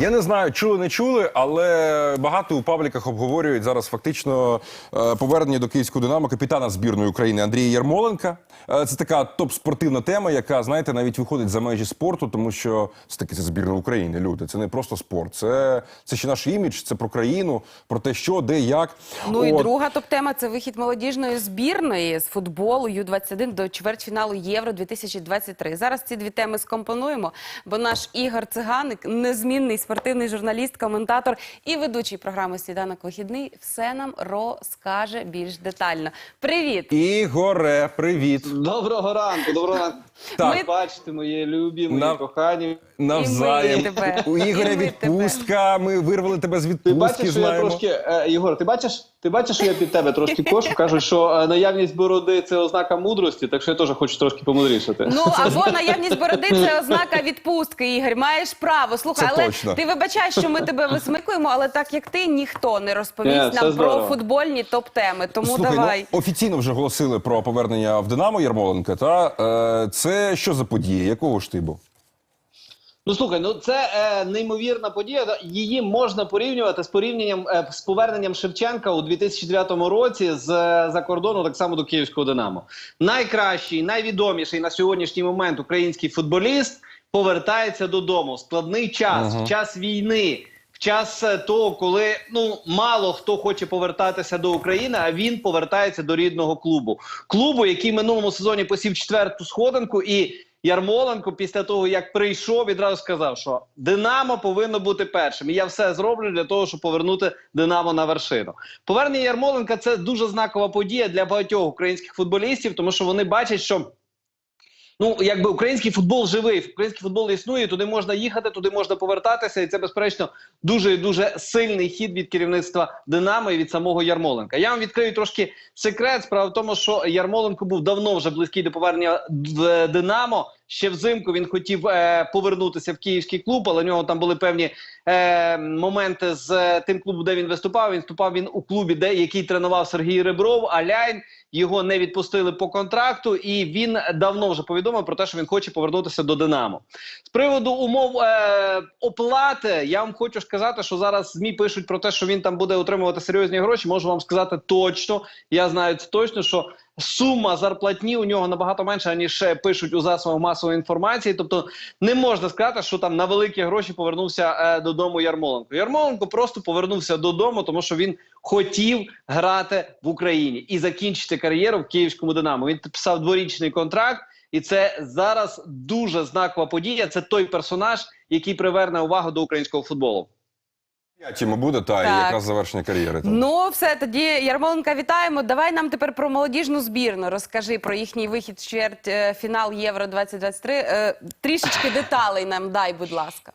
Я не знаю, чули не чули, але багато у пабліках обговорюють зараз фактично е, повернення до київського динамо капітана збірної України Андрія Ярмоленка. Е, Це така топ-спортивна тема, яка знаєте навіть виходить за межі спорту, тому що це таки це збірна України. Люди, це не просто спорт, це, це ще наш імідж, це про країну, про те, що, де, як. Ну і друга топ-тема це вихід молодіжної збірної з футболу Ю-21 до чвертьфіналу Євро 2023. Зараз ці дві теми скомпонуємо, бо наш Ігор Циганик, незмінний спортивний журналіст, коментатор і ведучий програми Сніданок вихідний, все нам розкаже більш детально. Привіт! Ігоре, привіт. Доброго ранку, доброго ранку. Так. Ми- Бачите, мої любі, мої Нав... кохані. Навзаєм. І ми тебе. У Ігоря І ми відпустка. Ми вирвали тебе з Ти відпустки. бачиш, що я трошки, е, Єгор, ти бачиш, ти бачиш, що я під тебе трошки кошу? Кажуть, що е, наявність бороди це ознака мудрості, так що я теж хочу трошки помудрішати. Ну або наявність бороди це ознака відпустки. Ігор, маєш право. Слухай, Це але точно. ти вибачай, що ми тебе висмикуємо, але так як ти, ніхто не розповість це нам здорово. про футбольні топ-теми. Тому Слухай, давай. Ну, офіційно вже оголосили про повернення в Динамо Ярмоленка. Та е, це що за подія? Якого штибу? Ну слухай, ну це е, неймовірна подія. Її можна порівнювати з порівнянням е, з поверненням Шевченка у 2009 році з е, за кордону, так само до київського Динамо. Найкращий, найвідоміший на сьогоднішній момент український футболіст повертається додому. Складний час, Ага. в час війни. В час е, того, коли ну мало хто хоче повертатися до України, а він повертається до рідного клубу. Клубу, який минулому сезоні посів четверту сходинку, і Ярмоленко, після того як прийшов, відразу сказав, що Динамо повинно бути першим. І я все зроблю для того, щоб повернути Динамо на вершину. Повернення Ярмоленка це дуже знакова подія для багатьох українських футболістів, тому що вони бачать, що. Ну, якби український футбол живий, український футбол існує, туди можна їхати, туди можна повертатися, і це безперечно дуже дуже сильний хід від керівництва Динамо і від самого Ярмоленка. Я вам відкрию трошки секрет. Справа в тому, що Ярмоленко був давно вже близький до повернення в Динамо. Ще взимку він хотів е, повернутися в київський клуб, але у нього там були певні е, моменти з е, тим клубом, де він виступав. Він виступав він у клубі, де який тренував Сергій Ребров, а Ляйн його не відпустили по контракту, і він давно вже повідомив про те, що він хоче повернутися до Динамо. З приводу умов е, оплати, я вам хочу сказати, що зараз змі пишуть про те, що він там буде отримувати серйозні гроші. Можу вам сказати точно. Я знаю це точно, що сума зарплатні у нього набагато менша ніж е, пишуть у засобах масової інформації. Тобто не можна сказати, що там на великі гроші повернувся е, додому Ярмоленко. Ярмоленко просто повернувся додому, тому що він хотів грати в Україні і закінчити кар'єру в київському Динамо. Він підписав дворічний контракт. І це зараз дуже знакова подія. Це той персонаж, який приверне увагу до українського футболу. П'ятіми буде та і Так. якраз завершення кар'єри. там. Ну, все, тоді Ярмоленка вітаємо. Давай нам тепер про молодіжну збірну. Розкажи про їхній вихід в чверть е, фінал Євро 2023. Е, Трішечки деталей нам дай, будь ласка.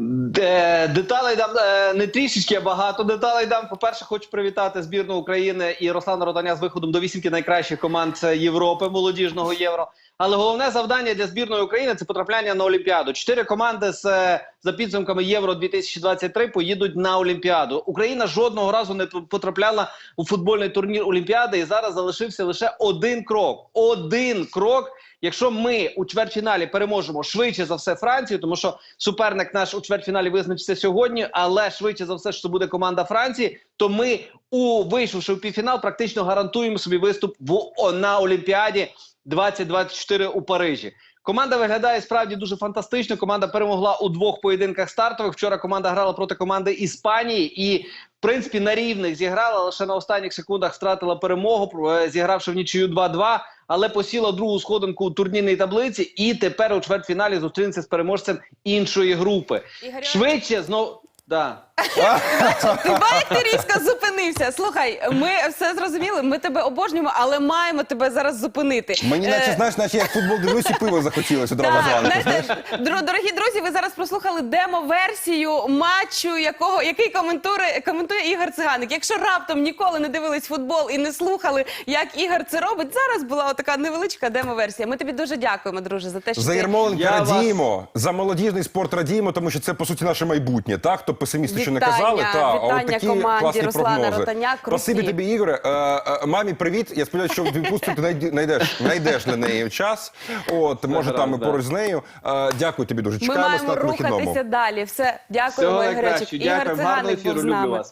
Де, деталей дам е, не трішечки, а багато деталей дам. По-перше, хочу привітати збірну України і Руслана Ротаня з виходом до вісімки найкращих команд Європи молодіжного євро. Але головне завдання для збірної України це потрапляння на Олімпіаду. Чотири команди з е, за підсумками Євро 2023 поїдуть на Олімпіаду. Україна жодного разу не потрапляла у футбольний турнір Олімпіади, і зараз залишився лише один крок. Один крок. Якщо ми у чвертьфіналі переможемо швидше за все Францію, тому що суперник наш у чвертьфіналі визначиться сьогодні, але швидше за все, що буде команда Франції, то ми у вийшовши в півфінал, практично гарантуємо собі виступ в на Олімпіаді 2024 у Парижі. Команда виглядає справді дуже фантастично. Команда перемогла у двох поєдинках стартових. Вчора команда грала проти команди Іспанії і, в принципі, на рівних зіграла. Лише на останніх секундах втратила перемогу, е, зігравши в нічию 2-2, але посіла другу сходинку у турнірній таблиці. І тепер у чвертьфіналі зустрінеться з переможцем іншої групи. Ігоря... Швидше знову да. Ти ба, як ти різко зупинився. Слухай, ми все зрозуміли, ми тебе обожнюємо, але маємо тебе зараз зупинити. Мені Е, наче знаєш, наче як футбол дивлюсь і пиво захотілося одразу Так, зранку. знаєте, дорогі друзі, ви зараз прослухали демо-версію матчу, якого який коментує, коментує Ігор Циганик. Якщо раптом ніколи не дивились футбол і не слухали, як Ігор це робить, зараз була така невеличка демо-версія. Ми тобі дуже дякуємо, друже, за те, що За ти... Ярмоленка Я вас- радіємо, за молодіжний спорт радіємо, тому що це по суті наше майбутнє. Так, хто песимісти що не казали, та от такі команді класні Руслана прогнози. Ротаня. Спасибі тобі, Ігоре. Е, е, мамі, привіт. Я сподіваюся, що відпустку ти знайдеш, знайдеш для неї час. От може там і поруч з нею. Е, дякую тобі дуже. Ми Чекаємо маємо на рухатися далі. Все, дякуємо, Ігоречик. Ігор Циганик був з нами.